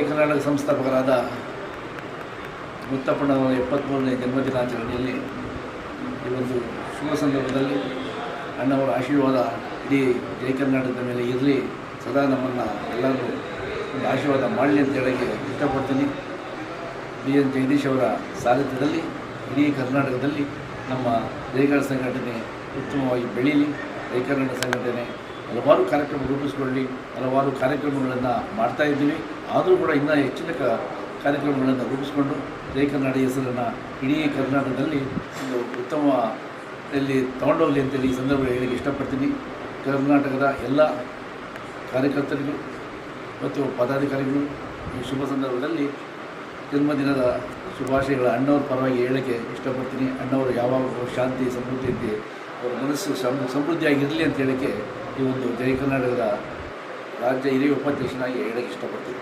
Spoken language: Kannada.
ಜೈ ಕರ್ನಾಟಕ ಸಂಸ್ಥಾಪಕರಾದ ಮುತ್ತಪ್ಪಣ್ಣವರ ಎಪ್ಪತ್ತ್ಮೂರನೇ ಜನ್ಮದಿನಾಚರಣೆಯಲ್ಲಿ ಈ ಒಂದು ಶುಭ ಸಂದರ್ಭದಲ್ಲಿ ಅಣ್ಣವರ ಆಶೀರ್ವಾದ ಇಡೀ ಜೈ ಕರ್ನಾಟಕದ ಮೇಲೆ ಇರಲಿ. ಸದಾ ನಮ್ಮನ್ನು ಎಲ್ಲರೂ ಒಂದು ಆಶೀರ್ವಾದ ಮಾಡಲಿ ಅಂತ ಹೇಳೋಕ್ಕೆ ಇಷ್ಟಪಡ್ತೀನಿ. ಬಿ ಎನ್ ಜಗದೀಶ್ ಅವರ ಸಾರಥ್ಯದಲ್ಲಿ ಇಡೀ ಕರ್ನಾಟಕದಲ್ಲಿ ನಮ್ಮ ಜೈಗಾರ ಸಂಘಟನೆ ಉತ್ತಮವಾಗಿ ಬೆಳೀಲಿ. ರೈಕರ್ನಾಟಕ ಸಂಘಟನೆ ಹಲವಾರು ಕಾರ್ಯಕ್ರಮ ರೂಪಿಸಿಕೊಳ್ಳಿ, ಹಲವಾರು ಕಾರ್ಯಕ್ರಮಗಳನ್ನು ಮಾಡ್ತಾ ಇದ್ದೀವಿ. ಆದರೂ ಕೂಡ ಇನ್ನೂ ಹೆಚ್ಚಿನ ಕಾರ್ಯಕ್ರಮಗಳನ್ನು ರೂಪಿಸಿಕೊಂಡು ಜಯ ಕನ್ನಡ ಹೆಸರನ್ನು ಇಡೀ ಕರ್ನಾಟಕದಲ್ಲಿ ಒಂದು ಉತ್ತಮ ಇಲ್ಲಿ ತಗೊಂಡೋಗಲಿ ಅಂತೇಳಿ ಈ ಸಂದರ್ಭದಲ್ಲಿ ಹೇಳಲಿಕ್ಕೆ ಇಷ್ಟಪಡ್ತೀನಿ. ಕರ್ನಾಟಕದ ಎಲ್ಲ ಕಾರ್ಯಕರ್ತರಿಗೂ ಮತ್ತು ಪದಾಧಿಕಾರಿಗಳು ಈ ಶುಭ ಸಂದರ್ಭದಲ್ಲಿ ಜನ್ಮದಿನದ ಶುಭಾಶಯಗಳ ಅಣ್ಣವ್ರ ಪರವಾಗಿ ಹೇಳೋಕ್ಕೆ ಇಷ್ಟಪಡ್ತೀನಿ. ಅಣ್ಣವರು ಯಾವಾಗಲೂ ಶಾಂತಿ, ಸಮೃದ್ಧಿ ಅವರ ಮನಸ್ಸು ಸಮ್ ಸಮೃದ್ಧಿಯಾಗಿರಲಿ ಅಂತ ಹೇಳೋಕ್ಕೆ ಈ ಒಂದು ಜೈ ಕರ್ನಾಟಕದ ರಾಜ್ಯ ಹಿರಿಯ ಉಪಾಧ್ಯಕ್ಷನಾಗಿ ಹೇಳಕ್ಕೆ ಇಷ್ಟಪಡ್ತೀನಿ.